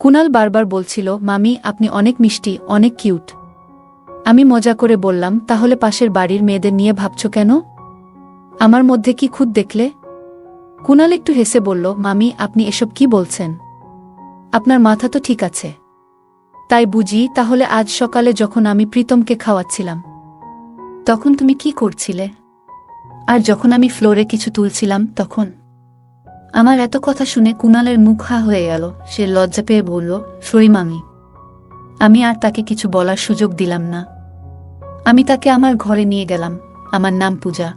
কুনাল বারবার বলছিল, মামি, আপনি অনেক মিষ্টি, অনেক কিউট। আমি মজা করে বললাম, তাহলে পাশের বাড়ির মেয়েদের নিয়ে ভাবছ কেন? আমার মধ্যে কি খুদ দেখলে? কুনাল একটু হেসে বলল, মামি, আপনি এসব কি বলছেন? আপনার মাথা তো ঠিক আছে। তাই বুঝি, তাহলে আজ সকালে যখন আমি প্রীতমকে খাওয়াচ্ছিলাম, তখন তুমি কি করছিলে? আর যখন আমি ফ্লোরে কিছু তুলছিলাম, তখন আমার এত কথা শুনে কুনালের মুখ হয়ে গেল। সে লজ্জা পেয়ে বলল, সরি মামি। আমি আর তাকে কিছু বলার সুযোগ দিলাম না। আমি তাকে আমার ঘরে নিয়ে গেলাম। আমার নাম পূজা।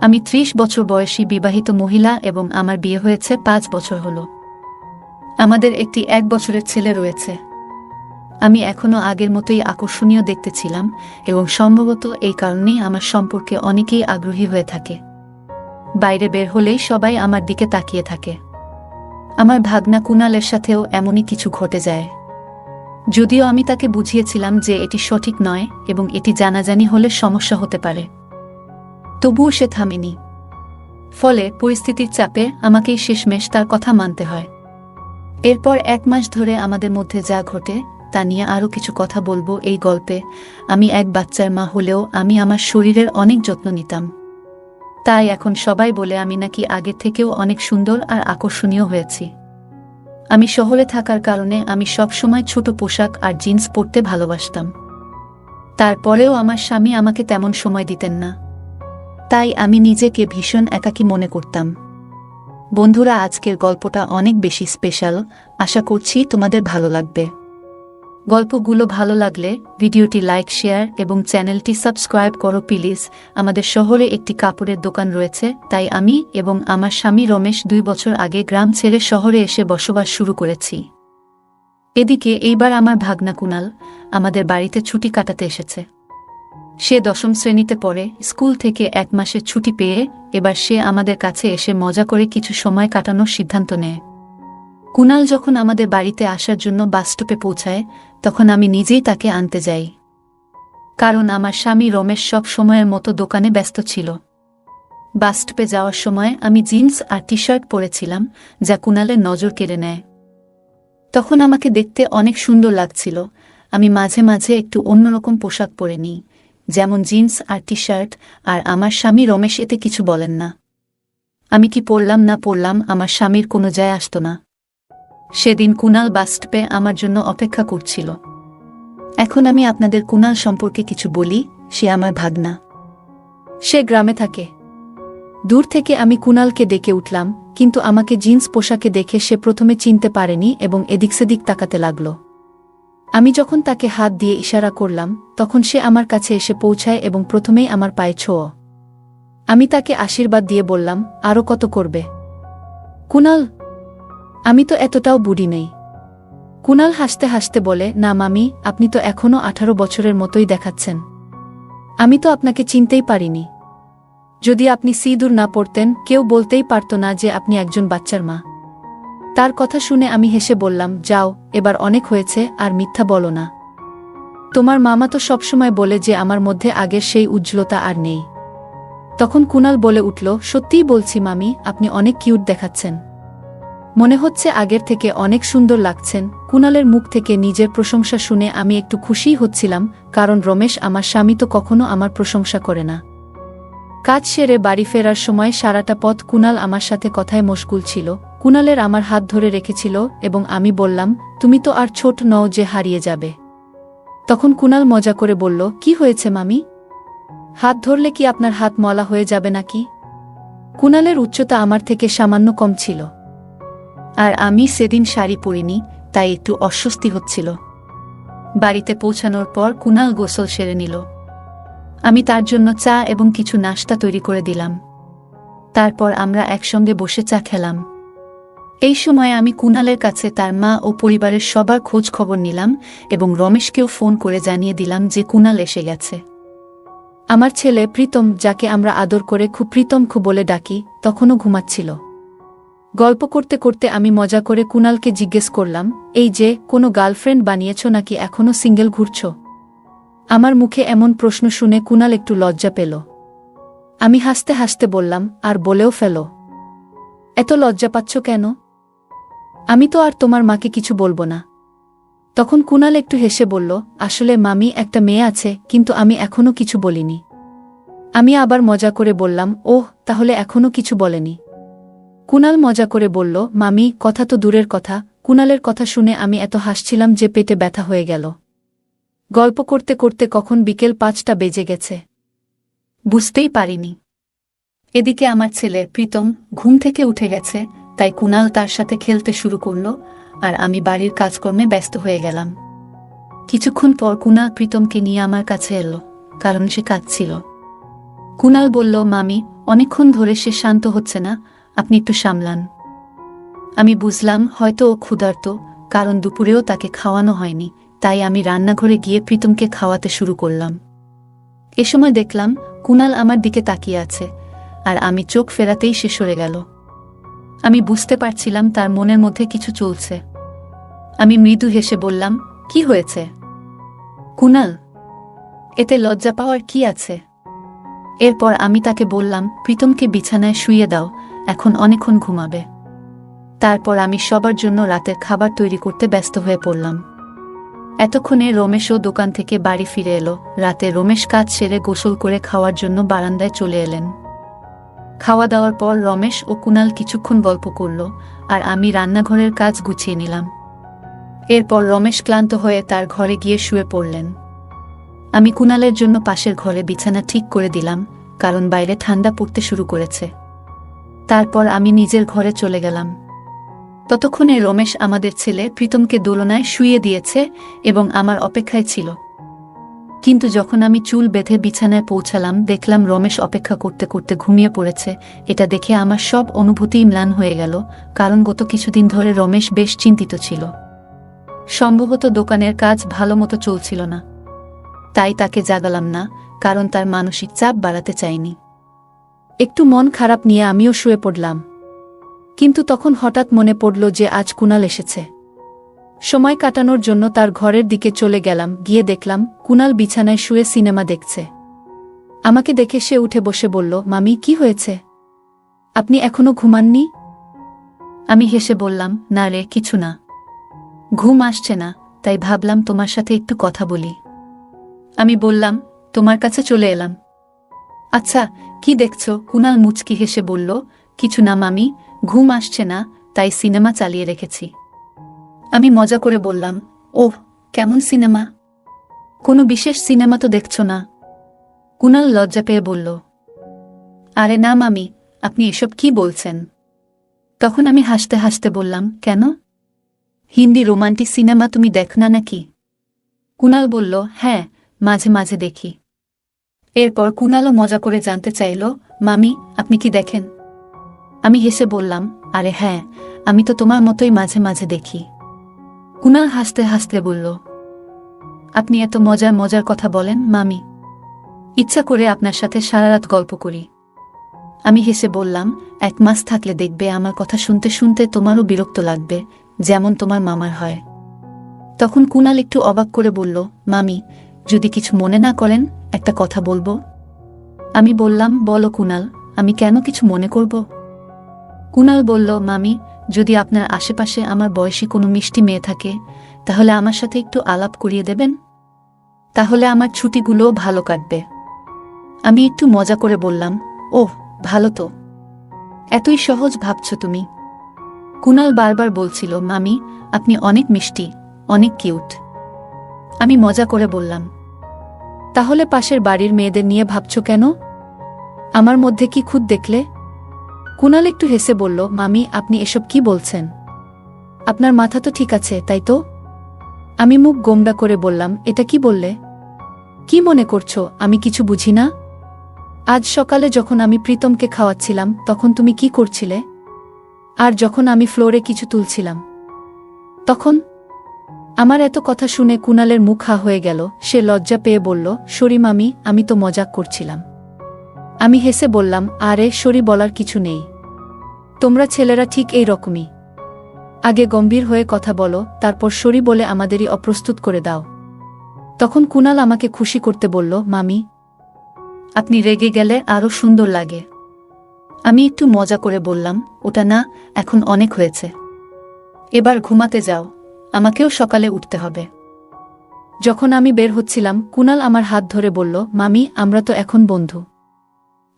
আমি ত্রিশ বছর বয়সী বিবাহিত মহিলা এবং আমার বিয়ে হয়েছে পাঁচ বছর হল। আমাদের একটি এক বছরের ছেলে রয়েছে। আমি এখনও আগের মতোই আকর্ষণীয় দেখতে ছিলাম এবং সম্ভবত এই কারণেই আমার সম্পর্কে অনেকেই আগ্রহী হয়ে থাকে। বাইরে বের হলেই সবাই আমার দিকে তাকিয়ে থাকে। আমার ভাগনা কুনালের সাথেও এমনই কিছু ঘটে যায়। যদিও আমি তাকে বুঝিয়েছিলাম যে এটি সঠিক নয় এবং এটি জানাজানি হলে সমস্যা হতে পারে। তবুও সে থামেনি। ফলে পরিস্থিতির চাপে আমাকেই শেষমেশ তার কথা মানতে হয়। এরপর এক মাস ধরে আমাদের মধ্যে যা ঘটে, তা নিয়ে আরও কিছু কথা বলব এই গল্পে। আমি এক বাচ্চার মা হলেও আমি আমার শরীরের অনেক যত্ন নিতাম। তাই এখন সবাই বলে আমি নাকি আগের থেকেও অনেক সুন্দর আর আকর্ষণীয় হয়েছি। আমি শহরে থাকার কারণে আমি সব সময় ছোট পোশাক আর জিন্স পরতে ভালোবাসতাম। তারপরেও আমার স্বামী আমাকে তেমন সময় দিতেন না। তাই আমি নিজেকে ভীষণ একাকী মনে করতাম। বন্ধুরা, আজকের গল্পটা অনেক বেশি স্পেশাল। আশা করছি তোমাদের ভালো লাগবে। গল্পগুলো ভালো লাগলে ভিডিওটি লাইক, শেয়ার এবং চ্যানেলটি সাবস্ক্রাইব করো প্লিজ। আমাদের শহরে একটি কাপড়ের দোকান রয়েছে, তাই আমি এবং আমার স্বামী রমেশ দুই বছর আগে গ্রাম ছেড়ে শহরে এসে বসবাস শুরু করেছি। এদিকে এইবার আমার ভাগনা কুনাল আমাদের বাড়িতে ছুটি কাটাতে এসেছে। সে দশম শ্রেণীতে পড়ে, স্কুল থেকে এক মাসের ছুটি পেয়ে এবার সে আমাদের কাছে এসে মজা করে কিছু সময় কাটানোর সিদ্ধান্ত নেয়। কুনাল যখন আমাদের বাড়িতে আসার জন্য বাসস্টপে পৌঁছায়, তখন আমি নিজেই তাকে আনতে যাই। কারণ আমার স্বামী রমেশ সব সময়ের মতো দোকানে ব্যস্ত ছিল। বাসস্টপে যাওয়ার সময় আমি জিন্স আর টি শার্ট পরেছিলাম, যা কুনালের নজর কেড়ে নেয়। তখন আমাকে দেখতে অনেক সুন্দর লাগছিল। আমি মাঝে মাঝে একটু অন্যরকম পোশাক পরে নিই, যেমন জিন্স আর টি শার্ট আর আমার স্বামী রমেশ এতে কিছু বলেন না। আমি কি পড়লাম না পড়লাম আমার স্বামীর কোনো যায় আসত না। সেদিন কুনাল বাসস্টপে আমার জন্য অপেক্ষা করছিল। এখন আমি আপনাদের কুনাল সম্পর্কে কিছু বলি, সে আমার ভাগনা। সে গ্রামে থাকে। দূর থেকে আমি কুনালকে ডেকে উঠলাম, কিন্তু আমাকে জিন্স পোশাকে দেখে সে প্রথমে চিনতে পারেনি এবং এদিক সেদিক তাকাতে লাগল। আমি যখন তাকে হাত দিয়ে ইশারা করলাম, তখন সে আমার কাছে এসে পৌঁছায় এবং প্রথমেই আমার পায়ে ছোঁয়। আমি তাকে আশীর্বাদ দিয়ে বললাম আরও কত করবে? কুনাল আমি তো এতটাও বুড়ি নেই। কুনাল হাসতে হাসতে বলে, না মামি, আপনি তো এখনও আঠারো বছরের মতোই দেখাচ্ছেন। আমি তো আপনাকে চিনতেই পারিনি। যদি আপনি সিঁদুর না পড়তেন, কেউ বলতেই পারত না যে আপনি একজন বাচ্চার মা। তার কথা শুনে আমি হেসে বললাম, যাও, এবার অনেক হয়েছে, আর মিথ্যা বলো না। তোমার মামা তো সবসময় বলে যে আমার মধ্যে আগের সেই উজ্জ্বলতা আর নেই। তখন কুনাল বলে উঠল, সত্যিই বলছি মামি, আপনি অনেক কিউট দেখাচ্ছেন। মনে হচ্ছে আগের থেকে অনেক সুন্দর লাগছেন। কুনালের মুখ থেকে নিজের প্রশংসা শুনে আমি একটু খুশিই হচ্ছিলাম, কারণ রমেশ আমার স্বামী তো কখনো আমার প্রশংসা করে না। কাজ সেরে বাড়ি ফেরার সময় সারাটা পথ কুনাল আমার সাথে কথায় মশগুল ছিল। কুনালের আমার হাত ধরে রেখেছিল এবং আমি বললাম, তুমি তো আর ছোট নও যে হারিয়ে যাবে। তখন কুনাল মজা করে বলল, কি হয়েছে মামি? হাত ধরলে কি আপনার হাত মলা হয়ে যাবে নাকি? কুনালের উচ্চতা আমার থেকে সামান্য কম ছিল। আর আমি সেদিন শাড়ি পরিনি, তাই একটু অস্বস্তি হচ্ছিল। বাড়িতে পৌঁছানোর পর কুনাল গোসল সেরে নিল। আমি তার জন্য চা এবং কিছু নাস্তা তৈরি করে দিলাম। তারপর আমরা একসঙ্গে বসে চা খেলাম। এই সময় আমি কুনালের কাছে তার মা ও পরিবারের সবার খোঁজ খবর নিলাম এবং রমেশকেও ফোন করে জানিয়ে দিলাম যে কুনাল এসে গেছে। আমার ছেলে প্রীতম, যাকে আমরা আদর করে খুব প্রীতম খু বলে ডাকি, তখনও ঘুমাচ্ছিল। গল্প করতে করতে আমি মজা করে কুনালকে জিজ্ঞেস করলাম, এই যে, কোনো গার্লফ্রেন্ড বানিয়েছ নাকি এখনও সিঙ্গেল ঘুরছ? আমার মুখে এমন প্রশ্ন শুনে কুনাল একটু লজ্জা পেল। আমি হাসতে হাসতে বললাম, আর বলেও ফেল। এত লজ্জা পাচ্ছ কেন? আমি তো আর তোমার মাকে কিছু বলব না। তখন কুনাল একটু হেসে বলল, আসলে মামি একটা মেয়ে আছে, কিন্তু আমি এখনও কিছু বলিনি। আমি আবার মজা করে বললাম, ওহ, তাহলে এখনও কিছু বলেনি। কুনাল মজা করে বলল, মামি, কথা তো দূরের কথা। কুনালের কথা শুনে আমি এত হাসছিলাম যে পেটে ব্যথা হয়ে গেল। গল্প করতে করতে কখন বিকেল পাঁচটা বেজে গেছে। বুঝতেই পারিনি। এদিকে আমার ছেলে প্রীতম ঘুম থেকে উঠে গেছে, তাই কুনাল তার সাথে খেলতে শুরু করল, আর আমি বাড়ির কাজকর্মে ব্যস্ত হয়ে গেলাম। কিছুক্ষণ পর কুনাল প্রীতমকে নিয়ে আমার কাছে এলো, কারণ সে কাঁদছিল। কুনাল বলল, মামি, অনেকক্ষণ ধরে সে শান্ত হচ্ছে না আপনি একটু সামলান। আমি বুঝলাম হয়তো ও ক্ষুধার্ত, কারণ দুপুরেও তাকে খাওয়ানো হয়নি, তাই আমি রান্নাঘরে গিয়ে প্রীতমকে খাওয়াতে শুরু করলাম। এ সময় দেখলাম কুনাল আমার দিকে তাকিয়ে আছে, আর আমি চোখ ফেরাতেই সে সরে গেল। আমি বুঝতে পারছিলাম তার মনের মধ্যে কিছু চলছে। আমি মৃদু হেসে বললাম, কি হয়েছে? কুনাল, এতে লজ্জা পাওয়ার কি আছে? এরপর আমি তাকে বললাম, প্রীতমকে বিছানায় শুয়ে দাও এখন অনেকক্ষণ ঘুমাবে। তারপর আমি সবার জন্য রাতের খাবার তৈরি করতে ব্যস্ত হয়ে পড়লাম। এতক্ষণে রমেশও দোকান থেকে বাড়ি ফিরে এলো। রাতে রমেশ কাজ সেরে গোসল করে খাওয়ার জন্য বারান্দায় চলে এলেন। খাওয়া দাওয়ার পর রমেশ ও কুনাল কিছুক্ষণ গল্প করল আর আমি রান্নাঘরের কাজ গুছিয়ে নিলাম। এরপর রমেশ ক্লান্ত হয়ে তার ঘরে গিয়ে শুয়ে পড়লেন। আমি কুনালের জন্য পাশের ঘরে বিছানা ঠিক করে দিলাম, কারণ বাইরে ঠান্ডা পড়তে শুরু করেছে। তারপর আমি নিজের ঘরে চলে গেলাম। ততক্ষণে রমেশ আমাদের ছেলে প্রীতমকে দোলনায় শুয়ে দিয়েছে এবং আমার অপেক্ষায় ছিল। কিন্তু যখন আমি চুল বেঁধে বিছানায় পৌঁছালাম, দেখলাম রমেশ অপেক্ষা করতে করতে ঘুমিয়ে পড়েছে। এটা দেখে আমার সব অনুভূতি ম্লান হয়ে গেল, কারণ গত কিছুদিন ধরে রমেশ বেশ চিন্তিত ছিল। সম্ভবত দোকানের কাজ ভালো মতো চলছিল না। তাই তাকে জাগালাম না, কারণ তার মানসিক চাপ বাড়াতে চাইনি। একটু মন খারাপ নিয়ে আমিও শুয়ে পড়লাম। কিন্তু তখন হঠাৎ মনে পড়ল যে আজ কুনাল এসেছে। সময় কাটানোর জন্য তার ঘরের দিকে চলে গেলাম, গিয়ে দেখলাম কুনাল বিছানায় শুয়ে সিনেমা দেখছে। আমাকে দেখে সে উঠে বসে বলল, মামি, কি হয়েছে? আপনি এখনও ঘুমাননি? আমি হেসে বললাম, না রে, কিছু না। ঘুম আসছে না, তাই ভাবলাম তোমার সাথে একটু কথা বলি। আমি বললাম, তোমার কাছে চলে এলাম। আচ্ছা কি দেখছ? কুনাল মুচকি হেসে বলল, কিছু না মামি, ঘুম আসছে না, তাই সিনেমা চালিয়ে রেখেছি। আমি মজা করে বললাম, ওহ, কেমন সিনেমা? কোনো বিশেষ সিনেমা তো দেখছ না? কুনাল লজ্জা পেয়ে বলল, আরে না মামি, আপনি এসব কি বলছেন? তখন আমি হাসতে হাসতে বললাম, কেন? হিন্দি রোমান্টিক সিনেমা তুমি দেখ না নাকি? কুনাল বলল হ্যাঁ মাঝে মাঝে দেখি। এরপর কুনালও মজা করে জানতে চাইল, মামি, আপনি কি দেখেন? আমি হেসে বললাম, আরে হ্যাঁ আমি তো তোমার মতোই মাঝে মাঝে দেখি। কুনাল হাসতে হাসতে বলল, আপনি এত মজার মজার কথা বলেন, মামি। ইচ্ছা করে আপনার সাথে সারা রাত গল্প করি। আমি হেসে বললাম, এক মাস থাকলে দেখবে আমার কথা শুনতে শুনতে তোমারও বিরক্ত লাগবে, যেমন তোমার মামার হয়। তখন কুনাল একটু অবাক করে বলল, মামি যদি কিছু মনে না করেন, একটা কথা বলব। আমি বললাম, বলো কুনাল, আমি কেন কিছু মনে করব? কুনাল বলল, মামি, যদি আপনার আশেপাশে আমার বয়সী কোনো মিষ্টি মেয়ে থাকে, তাহলে আমার সাথে একটু আলাপ করিয়ে দেবেন? তাহলে আমার ছুটিগুলোও ভালো কাটবে। আমি একটু মজা করে বললাম, ওহ, ভালো তো। এতই সহজ ভাবছ তুমি? কুনাল বারবার বলছিল, মামি, আপনি অনেক মিষ্টি, অনেক কিউট। আমি মজা করে বললাম। তাহলে পাশের বাড়ির মেয়েদের নিয়ে ভাবছ কেন? আমার মধ্যে কি খুদ দেখলে? কুনাল একটু হেসে বলল, মামি, আপনি এসব কি বলছেন? আপনার মাথা তো ঠিক আছে, তাই তো? আমি মুখ গোমডা করে বললাম, এটা কি বললে? কি মনে করছ? আমি কিছু বুঝি না? আজ সকালে যখন আমি প্রীতমকে খাওয়াচ্ছিলাম, তখন তুমি কি করছিলে? আর যখন আমি ফ্লোরে কিছু তুলছিলাম, তখন আমার এত কথা শুনে কুনালের মুখ হা হয়ে গেল। সে লজ্জা পেয়ে বলল, সরি মামি, আমি তো মজাক করছিলাম। আমি হেসে বললাম, আরে, সরি বলার কিছু নেই। তোমরা ছেলেরা ঠিক এই রকমই। আগে গম্ভীর হয়ে কথা বলো, তারপর সরি বলে আমাদেরই অপ্রস্তুত করে দাও। তখন কুনাল আমাকে খুশি করতে বলল, মামি, আপনি রেগে গেলে আরও সুন্দর লাগে। আমি একটু মজা করে বললাম, ওটা না, এখন অনেক হয়েছে। এবার ঘুমাতে যাও। আমাকেও সকালে উঠতে হবে। যখন আমি বের হচ্ছিলাম, কুনাল আমার হাত ধরে বলল, মামি, আমরা তো এখন বন্ধু।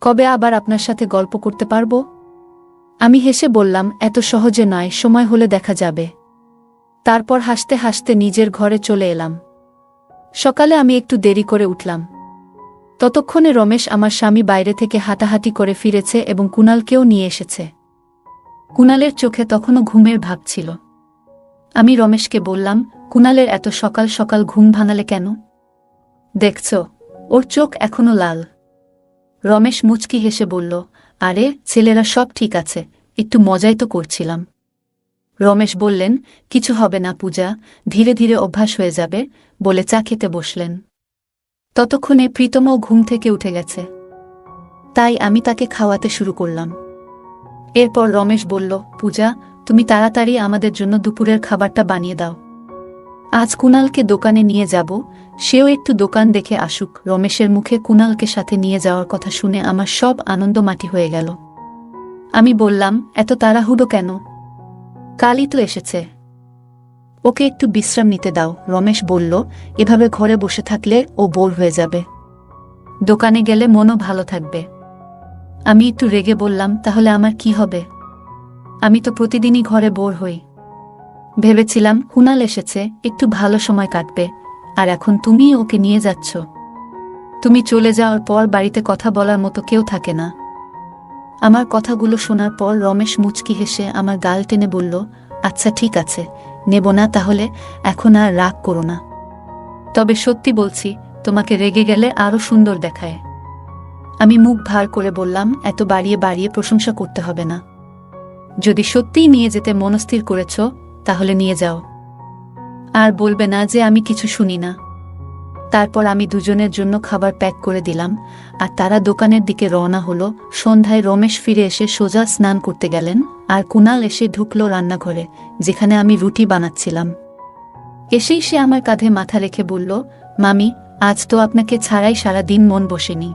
কবে আবার আপনার সাথে গল্প করতে পারব? আমি হেসে বললাম, এত সহজে নয়, সময় হলে দেখা যাবে। তারপর হাসতে হাসতে নিজের ঘরে চলে এলাম। সকালে আমি একটু দেরি করে উঠলাম। ততক্ষণে রমেশ আমার স্বামী বাইরে থেকে হাঁটাহাঁটি করে ফিরেছে এবং কুনালকেও নিয়ে এসেছে। কুনালের চোখে তখনও ঘুমের ভাব ছিল। আমি রমেশকে বললাম কুনালের এত সকাল সকাল ঘুম ভাঙালে কেন? দেখছ, ওর চোখ এখনও লাল। রমেশ মুচকি হেসে বলল, আরে, ছেলেরা সব ঠিক আছে, একটু মজাই তো করছিলাম। রমেশ বললেন, কিছু হবে না পূজা, ধীরে ধীরে অভ্যাস হয়ে যাবে, বলে চা খেতে বসলেন। ততক্ষণে প্রীতমও ঘুম থেকে উঠে গেছে। তাই আমি তাকে খাওয়াতে শুরু করলাম। এরপর রমেশ বলল, পূজা তুমি তাড়াতাড়ি আমাদের জন্য দুপুরের খাবারটা বানিয়ে দাও। আজ কুনালকে দোকানে নিয়ে যাব, সেও একটু দোকান দেখে আসুক। রমেশের মুখে কুনালকে সাথে নিয়ে যাওয়ার কথা শুনে আমার সব আনন্দ মাটি হয়ে গেল। আমি বললাম, এত তাড়াহুড়ো কেন? কালই তো এসেছে। ওকে একটু বিশ্রাম নিতে দাও, রমেশ বলল। এভাবে ঘরে বসে থাকলে ও বোর হয়ে যাবে। দোকানে গেলে মনও ভালো থাকবে। আমি একটু রেগে বললাম, তাহলে আমার কি হবে? আমি তো প্রতিদিনই ঘরে বোর হই। ভেবেছিলাম কুনাল এসেছে, একটু ভালো সময় কাটবে। আর এখন তুমি ওকে নিয়ে যাচ্ছ। তুমি চলে যাওয়ার পর বাড়িতে কথা বলার মতো কেউ থাকে না। আমার কথাগুলো শোনার পর রমেশ মুচকি হেসে আমার গাল টেনে বলল আচ্ছা ঠিক আছে, নেব না তাহলে, এখন আর রাগ করো না। তবে সত্যি বলছি, তোমাকে রেগে গেলে আরও সুন্দর দেখায়। আমি মুখ ভার করে বললাম, এত বাড়িয়ে বাড়িয়ে প্রশংসা করতে হবে না। যদি সত্যিই নিয়ে যেতে মনস্থির করেছ, তাহলে নিয়ে যাও। আর বলবে না যে আমি কিছু শুনি না। তারপর আমি দুজনের জন্য খাবার প্যাক করে দিলাম, আর তারা দোকানের দিকে রওনা হলো। সন্ধ্যায় রমেশ ফিরে এসে সোজা স্নান করতে গেলেন, আর কুনাল এসে ঢুকলো রান্নাঘরে, যেখানে আমি রুটি বানাচ্ছিলাম। এসেই সে আমার কাঁধে মাথা রেখে বলল, মামি, আজ তো আপনাকে ছাড়াই সারা দিন মন বসেনি।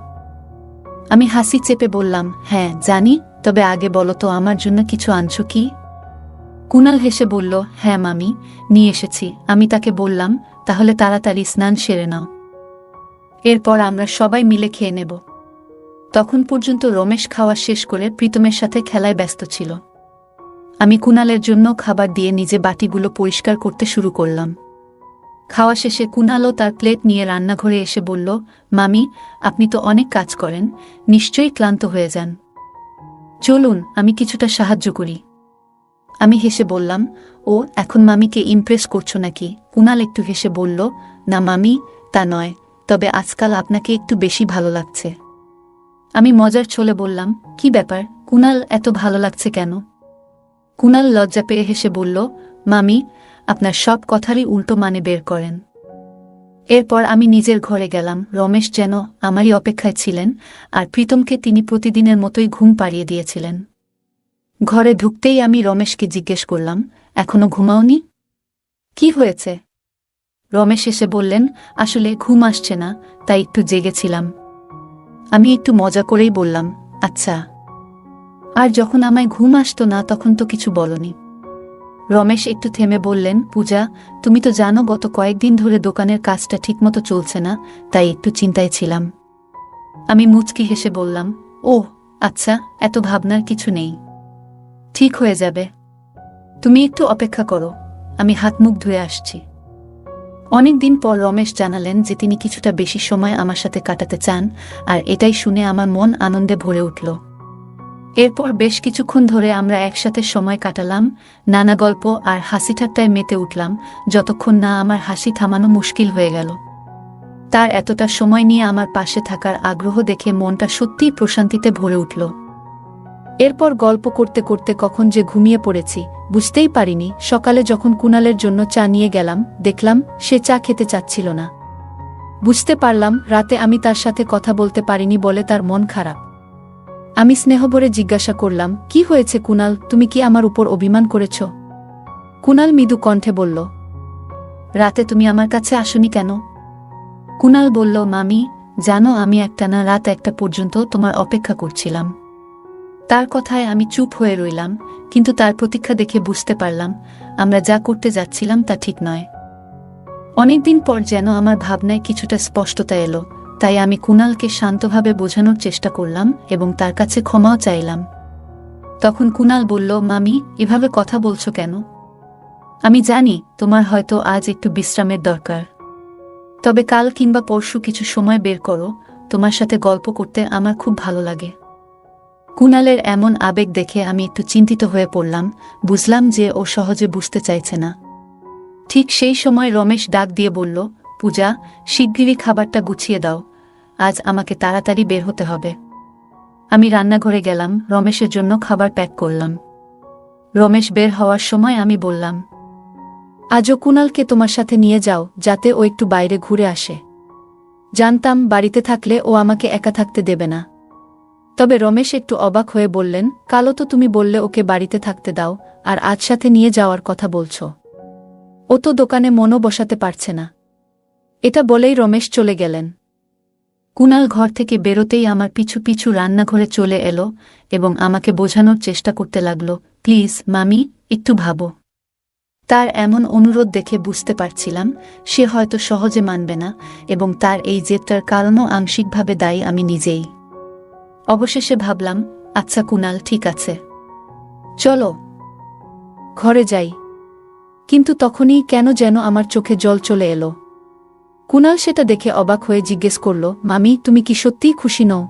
আমি হাসি চেপে বললাম হ্যাঁ জানি তবে আগে বলো তো, আমার জন্য কিছু আনছো কি? কুনাল হেসে বলল হ্যাঁ মামি, নিয়ে এসেছি। আমি তাকে বললাম, তাহলে তাড়াতাড়ি স্নান সেরে নাও। এরপর আমরা সবাই মিলে খেয়ে নেব। তখন পর্যন্ত রমেশ খাওয়া শেষ করে প্রীতমের সাথে খেলায় ব্যস্ত ছিল। আমি কুনালের জন্য খাবার দিয়ে নিজে বাটিগুলো পরিষ্কার করতে শুরু করলাম। খাওয়া শেষে কুনালও তার প্লেট নিয়ে রান্নাঘরে এসে বলল, মামি, আপনি তো অনেক কাজ করেন, নিশ্চয়ই ক্লান্ত হয়ে যান। চলুন, আমি কিছুটা সাহায্য করি। আমি হেসে বললাম, ও, এখন মামিকে ইমপ্রেস করছ নাকি? কুনাল একটু হেসে বলল, না মামি, তা নয়, তবে আজকাল আপনাকে একটু বেশি ভালো লাগছে। আমি মজার ছলে বললাম, কি ব্যাপার, কুনাল এত ভালো লাগছে কেন? কুনাল লজ্জা পেয়ে হেসে বলল, মামি, আপনার সব কথারই উল্টো মানে বের করেন। এরপর আমি নিজের ঘরে গেলাম, রমেশ যেন আমারই অপেক্ষায় ছিলেন, আর প্রীতমকে তিনি প্রতিদিনের মতোই ঘুম পাড়িয়ে দিয়েছিলেন। ঘরে ঢুকতেই আমি রমেশকে জিজ্ঞেস করলাম, এখনও ঘুমাওনি? কি হয়েছে? রমেশ এসে বললেন, আসলে ঘুম আসছে না, তাই একটু জেগেছিলাম। আমি একটু মজা করেই বললাম আচ্ছা। আর যখন আমায় ঘুম আসতো না, তখন তো কিছু বলনি। রমেশ একটু থেমে বললেন, পূজা, তুমি তো জানো গত কয়েকদিন ধরে দোকানের কাজটা ঠিকমতো চলছে না, তাই একটু চিন্তায় ছিলাম। আমি মুচকি হেসে বললাম ও আচ্ছা এত ভাবনার কিছু নেই। ঠিক হয়ে যাবে। তুমি একটু অপেক্ষা করো, আমি হাত মুখ ধুয়ে আসছি। অনেকদিন পর রমেশ জানালেন যে তিনি কিছুটা বেশি সময় আমার সাথে কাটাতে চান, আর এটাই শুনে আমার মন আনন্দে ভরে উঠল। এরপর বেশ কিছুক্ষণ ধরে আমরা একসাথে সময় কাটালাম, নানা গল্প আর হাসি ঠাট্টায় মেতে উঠলাম, যতক্ষণ না আমার হাসি থামানো মুশকিল হয়ে গেল। তার এতটা সময় নিয়ে আমার পাশে থাকার আগ্রহ দেখে মনটা সত্যিই প্রশান্তিতে ভরে উঠল। এরপর গল্প করতে করতে কখন যে ঘুমিয়ে পড়েছি, বুঝতেই পারিনি, সকালে যখন কুনালের জন্য চা নিয়ে গেলাম, দেখলাম সে চা খেতে চাচ্ছিল না। বুঝতে পারলাম, রাতে আমি তার সাথে কথা বলতে পারিনি বলে তার মন খারাপ। আমি স্নেহভরে জিজ্ঞাসা করলাম, কি হয়েছে কুনাল? তুমি কি আমার উপর অভিমান করেছ? কুনাল মৃদু কণ্ঠে বলল, রাতে তুমি আমার কাছে আসনি কেন? কুনাল বলল, মামি, জানো আমি একটা না রাত একটা পর্যন্ত তোমার অপেক্ষা করছিলাম। তার কথায় আমি চুপ হয়ে রইলাম, কিন্তু তার প্রতীক্ষা দেখে বুঝতে পারলাম, আমরা যা করতে যাচ্ছিলাম তা ঠিক নয়। অনেকদিন পর যেন আমার ভাবনায় কিছুটা স্পষ্টতা এলো তাই আমি কুণালকে শান্তভাবে বোঝানোর চেষ্টা করলাম এবং তার কাছে ক্ষমাও চাইলাম। তখন কুণাল বলল, মামি, এভাবে কথা বলছো কেন? আমি জানি তোমার হয়তো আজ একটু বিশ্রামের দরকার। তবে কাল কিংবা পরশু কিছু সময় বের করো, তোমার সাথে গল্প করতে আমার খুব ভালো লাগে কুণালের এমন আবেগ দেখে আমি একটু চিন্তিত হয়ে পড়লাম, বুঝলাম যে ও সহজে বুঝতে চাইছে না। ঠিক সেই সময় রমেশ ডাক দিয়ে বলল, পূজা, শিগগিরই খাবারটা গুছিয়ে দাও। আজ আমাকে তাড়াতাড়ি বের হতে হবে। আমি রান্নাঘরে গেলাম, রমেশের জন্য খাবার প্যাক করলাম। রমেশ বের হওয়ার সময় আমি বললাম, আজও কুণালকে তোমার সাথে নিয়ে যাও, যাতে ও একটু বাইরে ঘুরে আসে। জানতাম বাড়িতে থাকলে ও আমাকে একা থাকতে দেবে না। তবে রমেশ একটু অবাক হয়ে বললেন কালও তো তুমি বললে ওকে বাড়িতে থাকতে দাও, আর আজ সাথে নিয়ে যাওয়ার কথা বলছো। ও তো দোকানে মনও বসাতে পারছে না। এটা বলেই রমেশ চলে গেলেন। কুণাল ঘর থেকে বেরোতেই আমার পিছু পিছু রান্নাঘরে চলে এলো এবং আমাকে বোঝানোর চেষ্টা করতে লাগল, প্লিজ, মামি, একটু ভাবো। তার এমন অনুরোধ দেখে বুঝতে পারছিলাম, সে হয়তো সহজে মানবে না এবং তার এই জেদটার কারণও আংশিকভাবে দায়ী আমি নিজেই। অবশেষে ভাবলাম আচ্ছা কুণাল ঠিক আছে। চলো, ঘরে যাই। কিন্তু তখনই কেন যেন আমার চোখে জল চলে এলো। কুণাল সেটা দেখে অবাক হয়ে জিজ্ঞেস করল, মামি, তুমি কি সত্যিই খুশি নও?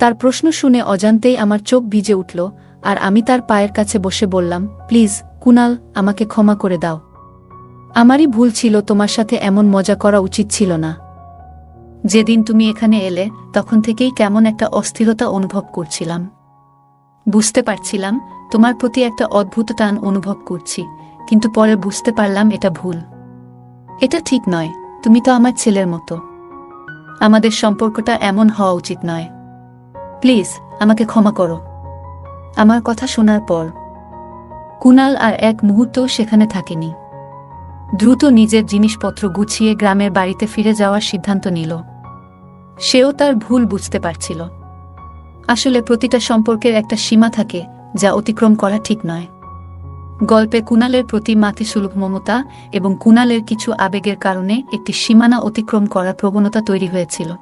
তার প্রশ্ন শুনে অজান্তেই আমার চোখ ভিজে উঠল, আর আমি তার পায়ের কাছে বসে বললাম, প্লিজ, কুনাল, আমাকে ক্ষমা করে দাও। আমারই ভুল ছিল তোমার সাথে এমন মজা করা উচিত ছিল না। যেদিন তুমি এখানে এলে, তখন থেকেই কেমন একটা অস্থিরতা অনুভব করছিলাম। বুঝতে পারছিলাম, তোমার প্রতি একটা অদ্ভুত টান অনুভব করছি, কিন্তু পরে বুঝতে পারলাম এটা ভুল। এটা ঠিক নয়। তুমি তো আমার ছেলের মতো। আমাদের সম্পর্কটা এমন হওয়া উচিত নয়। প্লিজ, আমাকে ক্ষমা করো। আমার কথা শোনার পর, কুনাল আর এক মুহূর্তও সেখানে থাকেনি। দ্রুত নিজের জিনিসপত্র গুছিয়ে গ্রামের বাড়িতে ফিরে যাওয়ার সিদ্ধান্ত নিল। সেও তার ভুল বুঝতে পারছিল। আসলে প্রতিটা সম্পর্কের একটা সীমা থাকে, যা অতিক্রম করা ঠিক নয়। গল্পে কুণালের প্রতি মাতৃসুলভ মমতা এবং কুণালের কিছু আবেগের কারণে একটি সীমানা অতিক্রম করার প্রবণতা তৈরি হয়েছিল।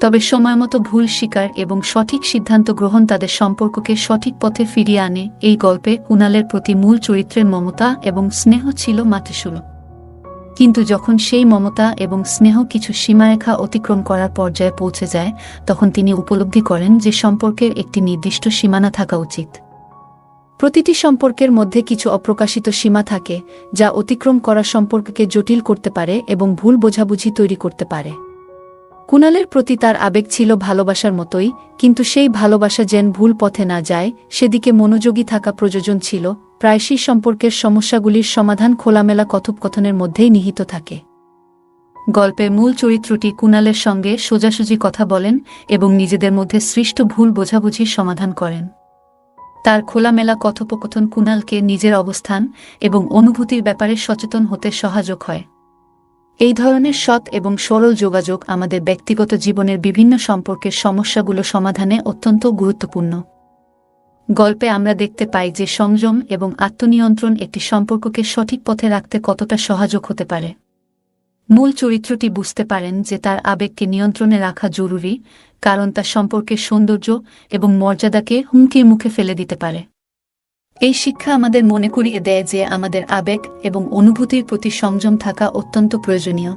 তবে সময়মতো ভুল স্বীকার এবং সঠিক সিদ্ধান্ত গ্রহণ তাদের সম্পর্ককে সঠিক পথে ফিরিয়ে আনে এই গল্পে কুণালের প্রতি মূল চরিত্রের মমতা এবং স্নেহ ছিল মাতৃসুলভ। কিন্তু যখন সেই মমতা এবং স্নেহ কিছু সীমারেখা অতিক্রম করার পর্যায়ে পৌঁছে যায়, তখন তিনি উপলব্ধি করেন যে সম্পর্কের একটি নির্দিষ্ট সীমানা থাকা উচিত। প্রতিটি সম্পর্কের মধ্যে কিছু অপ্রকাশিত সীমা থাকে, যা অতিক্রম করা সম্পর্ককে জটিল করতে পারে এবং ভুল বোঝাবুঝি তৈরি করতে পারে। কুণালের প্রতি তার আবেগ ছিল ভালোবাসার মতোই, কিন্তু সেই ভালোবাসা যেন ভুল পথে না যায়, সেদিকে মনোযোগী থাকা প্রয়োজন ছিল, প্রায়শই সম্পর্কের সমস্যাগুলির সমাধান খোলামেলা কথোপকথনের মধ্যেই নিহিত থাকে। গল্পের মূল চরিত্রটি কুণালের সঙ্গে সোজাসুজি কথা বলেন এবং নিজেদের মধ্যে সৃষ্ট ভুল বোঝাবুঝির সমাধান করেন। তার খোলামেলা কথোপকথন কুণালকে নিজের অবস্থান এবং অনুভূতির ব্যাপারে সচেতন হতে সহায়ক হয়। এই ধরনের সৎ এবং সরল যোগাযোগ আমাদের ব্যক্তিগত জীবনের বিভিন্ন সম্পর্কের সমস্যাগুলো সমাধানে অত্যন্ত গুরুত্বপূর্ণ। গল্পে আমরা দেখতে পাই যে সংযম এবং আত্মনিয়ন্ত্রণ একটি সম্পর্ককে সঠিক পথে রাখতে কতটা সহায়ক হতে পারে। মূল চরিত্রটি বুঝতে পারেন যে তার আবেগকে নিয়ন্ত্রণে রাখা জরুরি, কারণ তা সম্পর্কের সৌন্দর্য এবং মর্যাদাকে হুমকির মুখে ফেলে দিতে পারে। এই শিক্ষা আমাদের মনে করিয়ে দেয় যে আমাদের আবেগ এবং অনুভূতির প্রতি সংযম থাকা অত্যন্ত প্রয়োজনীয়।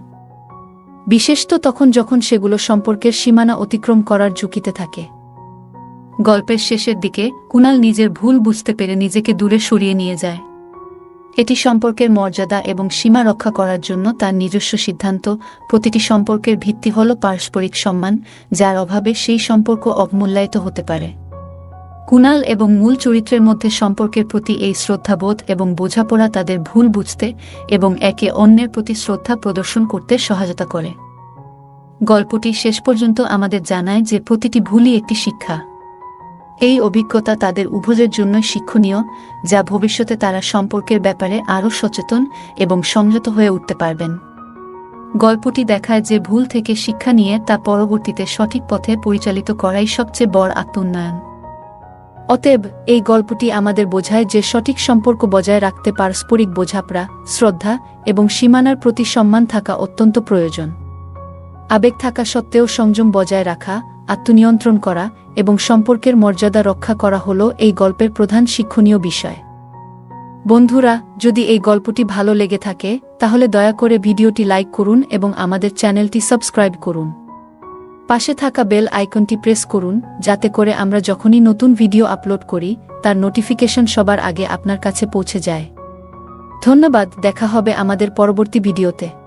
বিশেষত তখন যখন সেগুলো সম্পর্কের সীমানা অতিক্রম করার ঝুঁকিতে থাকে। গল্পের শেষের দিকে কুণাল নিজের ভুল বুঝতে পেরে নিজেকে দূরে সরিয়ে নিয়ে যায়। এটি সম্পর্কের মর্যাদা এবং সীমা রক্ষা করার জন্য তার নিজস্ব সিদ্ধান্ত। প্রতিটি সম্পর্কের ভিত্তি হল পারস্পরিক সম্মান, যার অভাবে সেই সম্পর্ক অবমূল্যায়িত হতে পারে। কুণাল এবং মূল চরিত্রের মধ্যে সম্পর্কের প্রতি এই শ্রদ্ধাবোধ এবং বোঝাপড়া তাদের ভুল বুঝতে এবং একে অন্যের প্রতি শ্রদ্ধা প্রদর্শন করতে সহায়তা করে। গল্পটি শেষ পর্যন্ত আমাদের জানায় যে প্রতিটি ভুলই একটি শিক্ষা। এই অভিজ্ঞতা তাদের উভয়ের জন্য শিক্ষণীয়, যা ভবিষ্যতে তারা সম্পর্কের ব্যাপারে আরও সচেতন এবং সংযত হয়ে উঠতে পারবেন। গল্পটি দেখায় যে ভুল থেকে শিক্ষা নিয়ে তা পরবর্তীতে সঠিক পথে পরিচালিত করাই সবচেয়ে বড় আত্মোন্নয়ন। অতএব, এই গল্পটি আমাদের বোঝায় যে সঠিক সম্পর্ক বজায় রাখতে পারস্পরিক বোঝাপড়া, শ্রদ্ধা এবং সীমানার প্রতি সম্মান থাকা অত্যন্ত প্রয়োজন। আবেগ থাকা সত্ত্বেও সংযম বজায় রাখা আত্মনিয়ন্ত্রণ করা এবং সম্পর্কের মর্যাদা রক্ষা করা হল এই গল্পের প্রধান শিক্ষণীয় বিষয়। বন্ধুরা, যদি এই গল্পটি ভালো লেগে থাকে, তাহলে দয়া করে ভিডিওটি লাইক করুন এবং আমাদের চ্যানেলটি সাবস্ক্রাইব করুন। পাশে থাকা বেল আইকনটি প্রেস করুন, যাতে করে আমরা যখনই নতুন ভিডিও আপলোড করি, তার নোটিফিকেশন সবার আগে আপনার কাছে পৌঁছে যায়। ধন্যবাদ, দেখা হবে আমাদের পরবর্তী ভিডিওতে।